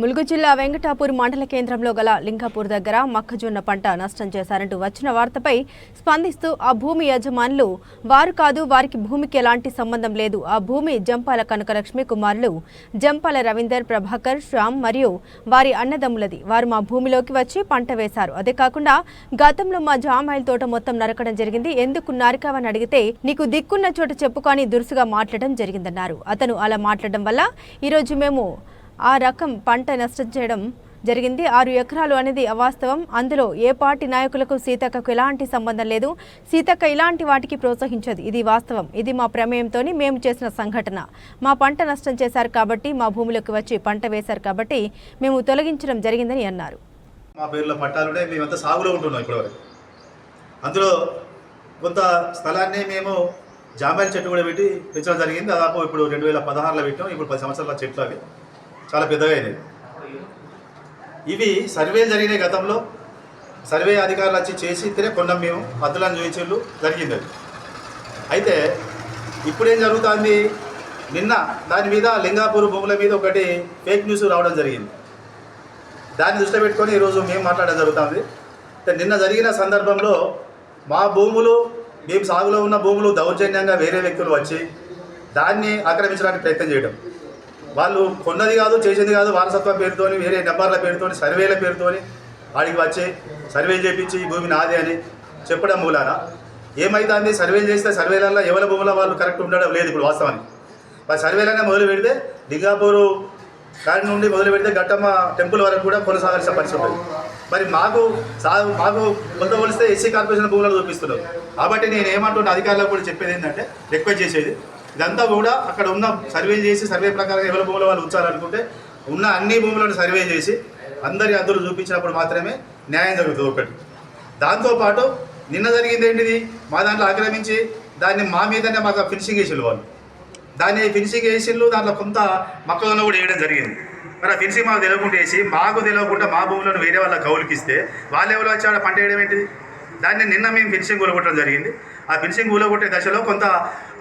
ములుగు జిల్లా వెంకటాపూర్ మండల కేంద్రంలో గల లింకాపూర్ దగ్గర మొక్కజొన్న పంట నష్టం చేశారంటూ వచ్చిన వార్తపై స్పందిస్తూ ఆ భూమి యజమానులు వారు కాదు వారికి భూమికి ఎలాంటి సంబంధం లేదు. ఆ భూమి జంపాల కనకలక్ష్మి కుమారులు జంపాల రవీందర్ ప్రభాకర్ శ్యామ్ మరియు వారి అన్నదమ్ములది. వారు మా భూమిలోకి వచ్చి పంట వేశారు. అదే కాకుండా గతంలో మా జామాయిల తోట మొత్తం నరకడం జరిగింది. ఎందుకు నరకావని అడిగితే నీకు దిక్కున్న చోట చెప్పుకొని దురుసుగా మాట్లాడడం జరిగిందన్నారు. అతను అలా మాట్లాడడం వల్ల ఈరోజు మేము ఆ రకం పంట నష్టం చేయడం జరిగింది. ఆరు ఎకరాలు అనేది అవాస్తవం. అందులో ఏ పార్టీ నాయకులకు సీతక్కకు ఎలాంటి సంబంధం లేదు. సీతక్క ఇలాంటి వాటికి ప్రోత్సహించదు. ఇది వాస్తవం. ఇది మా ప్రమేయంతో మేము చేసిన సంఘటన. మా పంట నష్టం చేశారు కాబట్టి మా భూమిలోకి వచ్చి పంట వేశారు కాబట్టి మేము తొలగించడం జరిగిందని అన్నారు. మా పేరులో పట్టాలు మేమంతా సాగులో ఉంటున్నాం ఇప్పటివరకు. అందులో కొంత స్థలాన్ని మేము జామాయిల చెట్టు కూడా పెట్టి పెంచడం జరిగింది. దాదాపు ఇప్పుడు రెండు వేల పదహారులో పెట్టాం ఇప్పుడు పది సంవత్సరాల చెట్లు అవి. చాలా పెద్దగా అయినాయి. ఇవి సర్వేలు జరిగినాయి గతంలో. సర్వే అధికారులు వచ్చి చేసి తినే కొన్నాం మేము. పద్దులను చూపించేళ్ళు జరిగింది అది. అయితే ఇప్పుడేం జరుగుతుంది? నిన్న దాని మీద లింగాపూర్ భూముల మీద ఒకటి ఫేక్ న్యూస్ రావడం జరిగింది. దాన్ని దృష్టిలో పెట్టుకొని ఈరోజు మేము మాట్లాడడం జరుగుతుంది. అంటే నిన్న జరిగిన సందర్భంలో మా భూములు మేము సాగులో ఉన్న భూములు దౌర్జన్యంగా వేరే వ్యక్తులు వచ్చి దాన్ని ఆక్రమించడానికి ప్రయత్నం చేయడం. వాళ్ళు కొన్నది కాదు చేసేది కాదు వారసత్వం పేరుతోని వేరే నెంబర్ల పేరుతోని సర్వేల పేరుతోని వాడికి వచ్చి సర్వే చేపించి ఈ భూమి నాది అని చెప్పడం మూలాన. ఏమైతుంది? సర్వే చేస్తే సర్వేలలో ఎవరి భూముల వాళ్ళు కరెక్ట్ ఉండడం లేదు ఇప్పుడు వాస్తవానికి. మరి సర్వేలనే మొదలు పెడితే లింగాపూరు కాడి నుండి మొదలు పెడితే గట్టమ్మ టెంపుల్ వరకు కూడా కొనసాగాల్సిన పరిస్థితి ఉంటుంది. మరి మాకు సా మాకు కొంత పోలిస్తే ఎస్సీ కార్పొరేషన్ భూములను చూపిస్తున్నారు. కాబట్టి నేను ఏమంటున్న అధికారులకు కూడా చెప్పేది ఏంటంటే రిక్వెస్ట్ చేసేది ఇదంతా కూడా అక్కడ ఉన్న సర్వే చేసి సర్వే ప్రకారం ఎవరి భూముల వాళ్ళు ఉంచాలనుకుంటే ఉన్న అన్ని భూములను సర్వే చేసి అందరి అందరూ చూపించినప్పుడు మాత్రమే న్యాయం జరుగుతుంది ఒకటి. దాంతోపాటు నిన్న జరిగింది ఏంటిది? మా దాంట్లో ఆక్రమించి దాన్ని మా మీదనే మాకు ఫినిషింగ్ వేసిళ్ళు వాళ్ళు. దాన్ని ఫినిషింగ్ వేసిళ్ళు దాంట్లో కొంత మొక్కలను కూడా వేయడం జరిగింది. మరి ఆ ఫినిషింగ్ మాకు తెలియకుండా వేసి మాకు తెలియకుండా మా భూములను వేరే వాళ్ళ కౌలుకిస్తే వాళ్ళు ఎవరు వచ్చి ఆడ పంట వేయడం ఏంటిది? దాన్ని నిన్న మేము ఫినిషింగ్ కొనుగొట్టడం జరిగింది. ఆ ఫినిషింగ్ కూలగొట్టే దశలో కొంత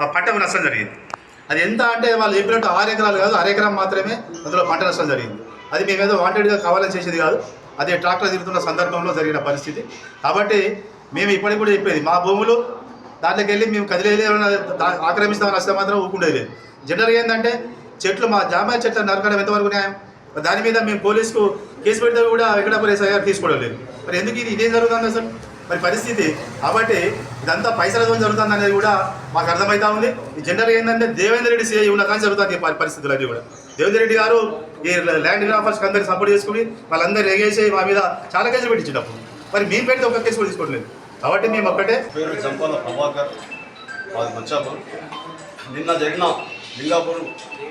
ఆ పంటకు నష్టం జరిగింది. అది ఎంత అంటే వాళ్ళు చెప్పినట్టు ఆరు ఎకరాలు కాదు అరెకరం మాత్రమే అందులో పంట నష్టం జరిగింది. అది మేమేదో వాంటెడ్గా కావాలని చేసేది కాదు అది ట్రాక్టర్ తిరుగుతున్న సందర్భంలో జరిగిన పరిస్థితి. కాబట్టి మేము ఇప్పటికి కూడా చెప్పేది మా భూములు దాంట్లోకి వెళ్ళి మేము కదిలేదు ఆక్రమిస్తామని వస్తే మాత్రం ఊకుండేది లేదు. జనరల్గా ఏంటంటే చెట్లు మా జామాయ చెట్లు నరకడం ఎంతవరకు న్యాయం? దాని మీద మేము పోలీసుకు కేసు పెడితే కూడా ఎక్కడ ఎస్ఐ గారు తీసుకోవడం లేదు. మరి ఎందుకు ఇది ఇదేం జరుగుతుంది అసలు మరి పరిస్థితి కాబట్టి ఇదంతా పైసలతో జరుగుతుంది అనేది కూడా మాకు అర్థమవుతా ఉంది. ఈ జనరల్గా ఏంటంటే దేవేంద్ర రెడ్డి సీఐ ఉన్న కానీ జరుగుతుంది ఈ పరి- పరిస్థితులన్నీ కూడా. దేవేంద్ర రెడ్డి గారు ఈ ల్యాండ్ గ్రాఫర్స్కి అందరికీ సపోర్ట్ చేసుకుని వాళ్ళందరూ ఎగేసి మా మీద చాలా కేసులు పెట్టించినప్పుడు. మరి మేము పెడితే ఒక కేసు కూడా తీసుకోవట్లేదు. కాబట్టి మేము ఒక్కటే పేరు చంపాల ప్రభాకర్ మాది మంచాపూర్. నిన్న జరిగిన లింగాపూర్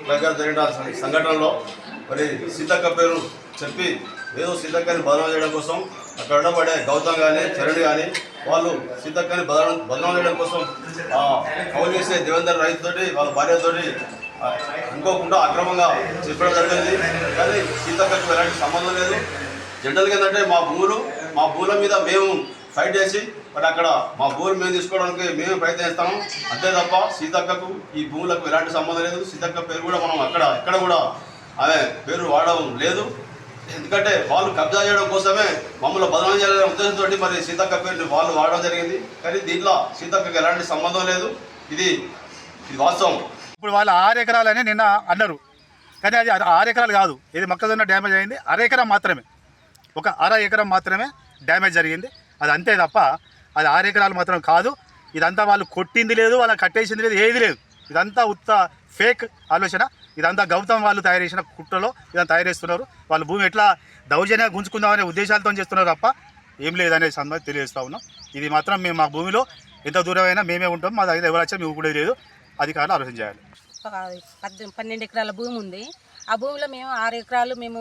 దగ్గర జరిగిన సంఘటనలో మరి సీతక్క పేరు చెప్పి ఏదో సీతక్కని బదనాలు చేయడం కోసం అక్కడ ఉండబడే గౌతమ్ కానీ చరణ్ కానీ వాళ్ళు సీతక్కని బదనం బదనం చేయడం కోసం ఆ, కౌలు చేసే దేవేందర్ రైతుతోటి వాళ్ళ భార్యతోటి అనుకోకుండా అక్రమంగా చెప్పడం జరిగింది. కానీ సీతక్కకు ఎలాంటి సంబంధం లేదు. జనరల్గా ఏంటంటే మా భూములు మా భూముల మీద మేము ఫైట్ చేసి మరి అక్కడ మా భూములు మేము తీసుకోవడానికి మేము ప్రయత్నిస్తాము అంతే తప్ప సీతక్కకు ఈ భూములకు ఎలాంటి సంబంధం లేదు. సీతక్క పేరు కూడా మనం అక్కడ ఎక్కడ కూడా ఆమె పేరు వాడడం లేదు. ఎందుకంటే వాళ్ళు కబ్జా చేయడం కోసమే మమ్మల్ని బదనం చేయాలనే ఉద్దేశంతో మరి సీతక్క పేరుని వాళ్ళు వాడడం జరిగింది. కానీ దీంట్లో సీతక్కకి ఎలాంటి సంబంధం లేదు. ఇది ఇది వాస్తవం. ఇప్పుడు వాళ్ళు ఆరు ఎకరాలని నిన్న అన్నారు. కానీ అది ఆరు ఎకరాలు కాదు. ఇది మొక్కజొన్న డ్యామేజ్ అయింది. అర ఎకరం మాత్రమే. ఒక అర ఎకరం మాత్రమే డ్యామేజ్ జరిగింది. అది అంతే తప్ప అది ఆరు ఎకరాలు మాత్రం కాదు. ఇదంతా వాళ్ళు కొట్టింది లేదు వాళ్ళకి కట్టేసింది లేదు ఏది లేదు. ఇదంతా ఉత్త ఫేక్ ఆలోచన. ఇదంతా గౌతమ్ వాళ్ళు తయారు చేసిన కుట్రలో ఇదంతా తయారు చేస్తున్నారు. వాళ్ళు భూమి ఎట్లా దౌర్జన్యంగా గుంజుకుందామనే ఉద్దేశాలతో చేస్తున్నారు తప్ప ఏం లేదనే సంగతి తెలియజేస్తా ఉన్నాం. ఇది మాత్రం మేము మా భూమిలో ఎంత దూరమైనా మేమే ఉంటాం. మా దగ్గర ఎవరు వచ్చా మేము కూడా లేదు అధికారులు ఆలోచన చేయాలి. పద్దెనిమిది పన్నెండు ఎకరాల భూమి ఉంది. ఆ భూమిలో మేము ఆరు ఎకరాలు మేము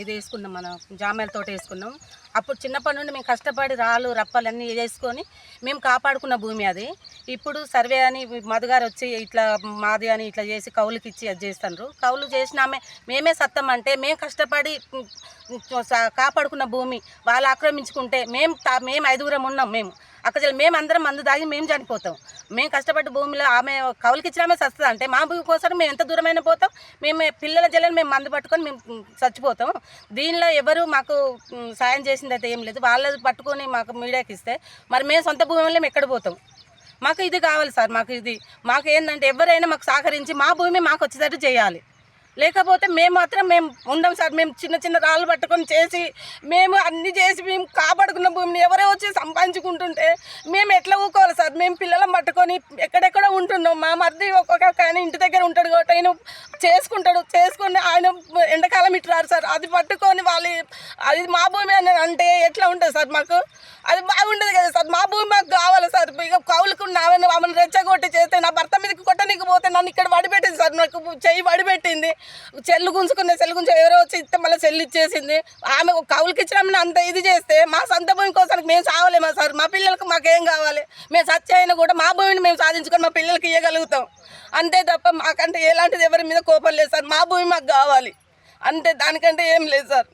ఇది వేసుకున్నాం మన జామాయిల తోట వేసుకున్నాం. అప్పుడు చిన్నప్పటి నుండి మేము కష్టపడి రాళ్ళు రప్పలు అన్నీ చేసుకొని మేము కాపాడుకున్న భూమి అది. ఇప్పుడు సర్వే అని మధుగారు వచ్చి ఇట్లా మాది అని ఇట్లా చేసి కౌలుకి ఇచ్చి అది చేస్తున్నారు కౌలు చేసినామే మేమే సత్తం అంటే మేము కష్టపడి కాపాడుకున్న భూమి వాళ్ళు ఆక్రమించుకుంటే మేము మేము ఐదుగురం ఉన్నాం మేము. అక్కడ మేము అందరం మందు దాగి మేము చనిపోతాం. మేము కష్టపడ్డ భూమిలో ఆమె కౌలుకి ఇచ్చినామే సస్తుంది అంటే మా భూమి కోసం మేము ఎంత దూరమైనా పోతాం. మేము పిల్లల జల్లని మేము మందు పట్టుకొని మేము చచ్చిపోతాం. దీనిలో ఎవరు మాకు సాయం చేసి చేసింది అయితే ఏం లేదు. వాళ్ళది పట్టుకొని మాకు మీడియాకి ఇస్తే మరి మేము సొంత భూమిలో ఎక్కడ పోతాం? మాకు ఇది కావాలి సార్ మాకు ఇది. మాకు ఏంటంటే ఎవరైనా మాకు సహకరించి మా భూమి మాకు వచ్చేటట్టు చేయాలి. లేకపోతే మేము మాత్రం మేము ఉండం సార్ మేము చిన్న చిన్న రాళ్ళు పట్టుకొని చేసి మేము అన్ని చేసి మేము కాపాడుకున్న భూమిని ఎవరో వచ్చి సంపాదించుకుంటుంటే మేము ఎట్లా ఊకోవాలి సార్? మేము పిల్లలను పట్టుకొని ఎక్కడెక్కడ ఉంటున్నాం? మా మరిది ఒక్కొక్క ఆయన ఇంటి దగ్గర ఉంటాడు కాబట్టి ఆయన చేసుకుంటాడు చేసుకుని ఆయన ఎండాకాలం ఇట్రారు సార్. అది పట్టుకొని వాళ్ళు అది మా భూమి అని అంటే ఎట్లా ఉంటుంది సార్ మాకు? అది బాగుండదు కదా సార్. మా భూమి మాకు కావాలి సార్. ఇక కౌలుకున్న ఆమెను ఆమెను రెచ్చగొట్టి చేస్తే నా భర్త పోతే నన్ను ఇక్కడ వడిపెట్టింది సార్. నాకు చెయ్యి వడిపెట్టింది చెల్లు గుంజుకున్న చెల్లు గుంజు ఎవరో వచ్చి ఇస్తే మళ్ళీ చెల్లు ఇచ్చేసింది. ఆమె ఒక కౌలుకి అంత ఇది చేస్తే మా సొంత భూమి కోసం మేము చావలేమా సార్? మా పిల్లలకు మాకేం కావాలి? మేము సత్య అయినా కూడా మా భూమిని మేము సాధించుకొని మా పిల్లలకి ఇవ్వగలుగుతాం అంతే తప్ప మాకంటే ఎలాంటిది ఎవరి మీద కోపం లేదు సార్. మా భూమి మాకు కావాలి. అంతే దానికంటే ఏం లేదు సార్.